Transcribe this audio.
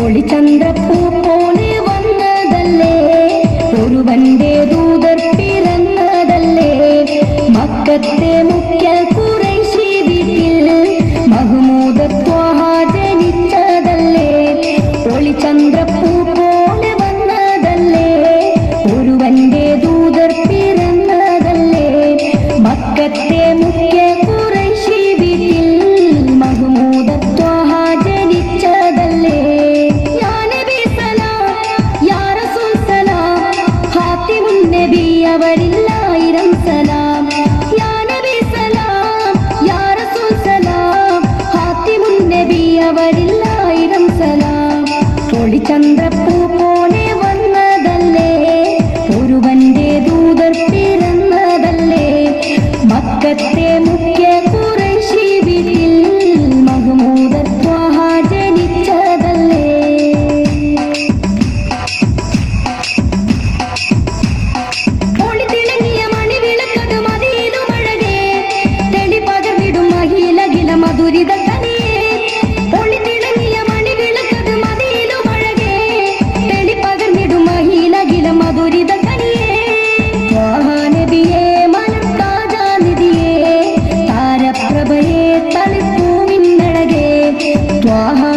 ஒளி சந்திர பூ போலே வந்ததல்லே ஒருவன் தே తొలి చంద్రపు పోని Мага.